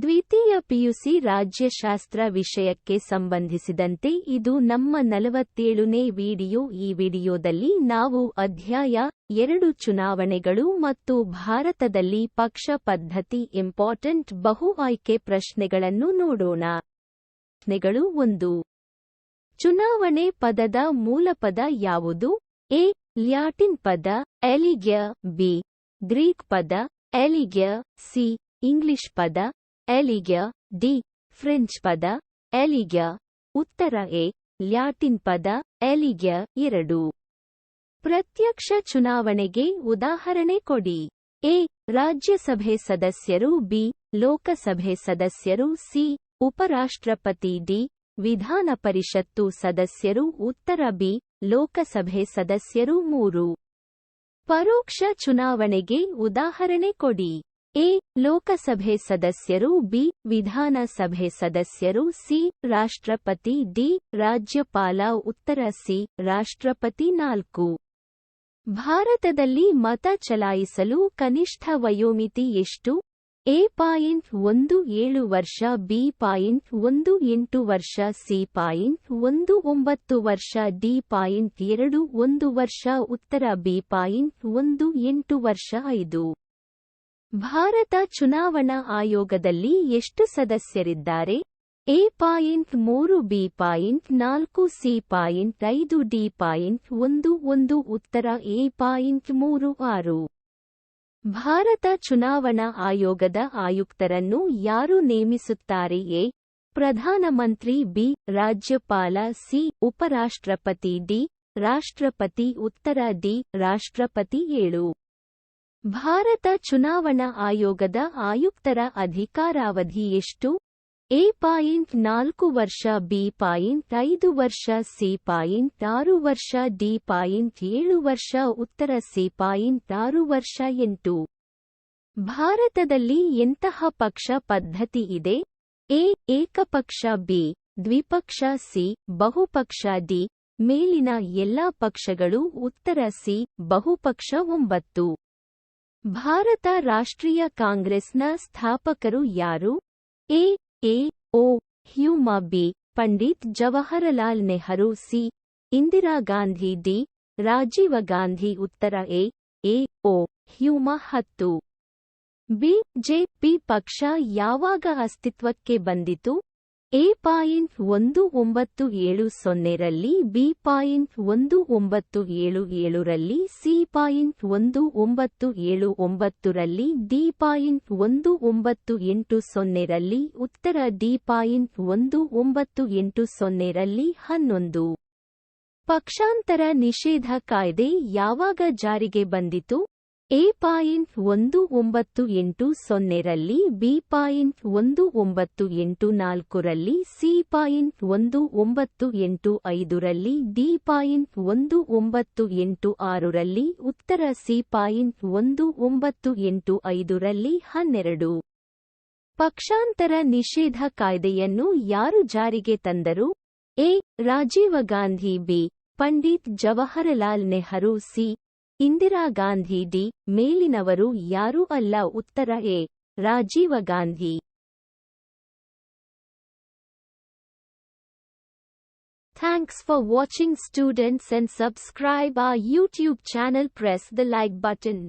ದ್ವಿತೀಯ ಪಿಯುಸಿ ರಾಜ್ಯಶಾಸ್ತ್ರ ವಿಷಯಕ್ಕೆ ಸಂಬಂಧಿಸಿದಂತೆ ಇದು ನಮ್ಮ ನಲವತ್ತೇಳನೇ ವಿಡಿಯೋ. ಈ ವಿಡಿಯೋದಲ್ಲಿ ನಾವು ಅಧ್ಯಾಯ ಎರಡು ಚುನಾವಣೆಗಳು ಮತ್ತು ಭಾರತದಲ್ಲಿ ಪಕ್ಷ ಪದ್ಧತಿ, ಇಂಪಾರ್ಟೆಂಟ್ ಬಹು ಆಯ್ಕೆ ಪ್ರಶ್ನೆಗಳನ್ನು ನೋಡೋಣ. ಪ್ರಶ್ನೆಗಳು ಒಂದು. ಚುನಾವಣೆ ಪದದ ಮೂಲಪದ ಯಾವುದು? ಎ. ಲ್ಯಾಟಿನ್ ಪದ ಎಲಿಗ್ಯ ಬಿ. ಗ್ರೀಕ್ ಪದ ಎಲಿಗ್ಯ ಸಿ. ಇಂಗ್ಲಿಷ್ ಪದ ಎಲಿಗ್ಯ ಡಿ, ಫ್ರೆಂಚ್ ಪದ ಎಲಿಗ್ಯ ಉತ್ತರ ಎ, ಲ್ಯಾಟಿನ್ ಪದ ಎಲಿಗ್ಯ ಎರಡು. ಪ್ರತ್ಯಕ್ಷ ಚುನಾವಣೆಗೆ ಉದಾಹರಣೆ ಕೊಡಿ. ಎ, ರಾಜ್ಯಸಭೆ ಸದಸ್ಯರು, ಬಿ, ಲೋಕಸಭೆ ಸದಸ್ಯರು, ಸಿ, ಉಪರಾಷ್ಟ್ರಪತಿ, ಡಿ, ವಿಧಾನ ಪರಿಷತ್ತು ಸದಸ್ಯರು, ಉತ್ತರ ಬಿ, ಲೋಕಸಭೆ ಸದಸ್ಯರು, ಮೂರು. ಪರೋಕ್ಷ ಚುನಾವಣೆಗೆ ಉದಾಹರಣೆ ಕೊಡಿ. ಎ. ಲೋಕಸಭೆ ಸದಸ್ಯರು, ಬಿ. ವಿಧಾನಸಭೆ ಸದಸ್ಯರು, ಸಿ. ರಾಷ್ಟ್ರಪತಿ, ಡಿ. ರಾಜ್ಯಪಾಲ, ಉತ್ತರ ಸಿ. ರಾಷ್ಟ್ರಪತಿ ನಾಲ್ಕು. ಭಾರತದಲ್ಲಿ ಮತ ಚಲಾಯಿಸಲು ಕನಿಷ್ಠ ವಯೋಮಿತಿ ಎಷ್ಟು? ಎ. ಪಾಯಿಂಟ್ ಒಂದು ಏಳು ವರ್ಷ, ಬಿ. ಪಾಯಿಂಟ್ ಒಂದು ಎಂಟು ವರ್ಷ, ಸಿ. ಪಾಯಿಂಟ್ ಒಂದು ಒಂಬತ್ತು ವರ್ಷ, ಡಿ. ಪಾಯಿಂಟ್ ಎರಡು ಒಂದು ವರ್ಷ, ಉತ್ತರ, ಬಿ. ಪಾಯಿಂಟ್ ಒಂದು ಎಂಟು ವರ್ಷ, ಐದು. ಭಾರತ ಚುನಾವಣಾ ಆಯೋಗದಲ್ಲಿ ಎಷ್ಟು ಸದಸ್ಯರಿದ್ದಾರೆ? ಎ ಪಾಯಿಂಟ್ ಮೂರು, ಬಿ ಪಾಯಿಂಟ್ ನಾಲ್ಕು, ಸಿ ಪಾಯಿಂಟ್ ಐದು, ಡಿ ಪಾಯಿಂಟ್ ಒಂದು ಒಂದು ಉತ್ತರ ಎ ಪಾಯಿಂಟ್ ಮೂರು ಆರು. ಭಾರತ ಚುನಾವಣಾ ಆಯೋಗದ ಆಯುಕ್ತರನ್ನು ಯಾರು ನೇಮಿಸುತ್ತಾರೆ? ಎ. ಪ್ರಧಾನಮಂತ್ರಿ, ಬಿ. ರಾಜ್ಯಪಾಲ, ಸಿ. ಉಪರಾಷ್ಟ್ರಪತಿ, ಡಿ. ರಾಷ್ಟ್ರಪತಿ, ಉತ್ತರ ಡಿ. ರಾಷ್ಟ್ರಪತಿ ಏಳು. ಭಾರತ ಚುನಾವಣಾ ಆಯೋಗದ ಆಯುಕ್ತರ ಅಧಿಕಾರಾವಧಿ ಎಷ್ಟು ಎ ಪಾಯಿಂಟ್ ನಾಲ್ಕು ವರ್ಷ, ಬಿ ಪಾಯಿಂಟ್ ಐದು ವರ್ಷ, ಸಿ ಪಾಯಿಂಟ್ ಆರು ವರ್ಷ, ಡಿ ಪಾಯಿಂಟ್ ಏಳು ವರ್ಷ, ಉತ್ತರ ಸಿ ಪಾಯಿಂಟ್ ಆರು ವರ್ಷ, ಎಂಟು. ಭಾರತದಲ್ಲಿ ಎಂತಹ ಪಕ್ಷ ಪದ್ಧತಿ ಇದೆ? ಎ ಏಕಪಕ್ಷ, ಬಿ ದ್ವಿಪಕ್ಷ, ಸಿ ಬಹುಪಕ್ಷ, ಡಿ ಮೇಲಿನ ಎಲ್ಲಾ ಪಕ್ಷಗಳು, ಉತ್ತರ ಸಿ ಬಹುಪಕ್ಷ ಒಂಬತ್ತು. ಭಾರತ ರಾಷ್ಟ್ರೀಯ ಕಾಂಗ್ರೆಸ್ನ ಸ್ಥಾಪಕರು ಯಾರು? A A, O, Hume, B, Pandit Jawaharlal Nehru, C, Indira Gandhi, D, Rajiv Gandhi, ಉತ್ತರ ಎ ಎ, ಓ, ಹ್ಯೂಮಾ ಹತ್ತು. ಬಿಜೆಪಿ ಪಕ್ಷ ಯಾವಾಗ ಅಸ್ತಿತ್ವಕ್ಕೆ ಬಂದಿತು? ಎ ಪಾಯಿಂಟ್ ಒಂದು ಒಂಬತ್ತು ಏಳು ಸೊನ್ನೆರಲ್ಲಿ ಬಿ ಪಾಯಿಂಟ್ ಒಂದು ಒಂಬತ್ತು ಏಳು ಏಳುರಲ್ಲಿ ಸಿ ಪಾಯಿಂಟ್ ಒಂದು ಒಂಬತ್ತು ಏಳು ಒಂಬತ್ತರಲ್ಲಿ ಡಿ ಪಾಯಿಂಟ್ ಒಂದು ಒಂಬತ್ತು ಎಂಟು ಸೊನ್ನೆರಲ್ಲಿ ಉತ್ತರ ಡಿ ಪಾಯಿಂಟ್ ಒಂದು ಒಂಬತ್ತು ಎಂಟು ಸೊನ್ನೆರಲ್ಲಿ ಹನ್ನೊಂದು. ಪಕ್ಷಾಂತರ ನಿಷೇಧ ಕಾಯ್ದೆ ಯಾವಾಗ ಜಾರಿಗೆ ಬಂದಿತು? ಎ ಪಾಯಿಂಟ್ ಒಂದು ಒಂಬತ್ತು ಎಂಟು ಸೊನ್ನೆರಲ್ಲಿ ಬಿ ಪಾಯಿಂಟ್ ಒಂದು ಒಂಬತ್ತು ಎಂಟು ನಾಲ್ಕರಲ್ಲಿ ಸಿ ಪಾಯಿಂಟ್ ಒಂದು ಒಂಬತ್ತು ಎಂಟು ಐದರಲ್ಲಿ ಡಿ ಪಾಯಿಂಟ್ ಒಂದು ಒಂಬತ್ತು ಎಂಟು ಆರರಲ್ಲಿ ಉತ್ತರ ಸಿ ಪಾಯಿಂಟ್ ಒಂದು ಒಂಬತ್ತು ಎಂಟು ಐದರಲ್ಲಿ ಹನ್ನೆರಡು. ಪಕ್ಷಾಂತರ ನಿಷೇಧ ಕಾಯ್ದೆಯನ್ನು ಯಾರು ಜಾರಿಗೆ ತಂದರು? A. Rajiv Gandhi, B. Pandit Jawaharlal Nehru, C. Indira Gandhi D ಮೇಲಿನವರು ಯಾರೂ ಅಲ್ಲ ಉತ್ತರ A Rajiv Gandhi Thanks for watching students and subscribe our YouTube channel press the like button.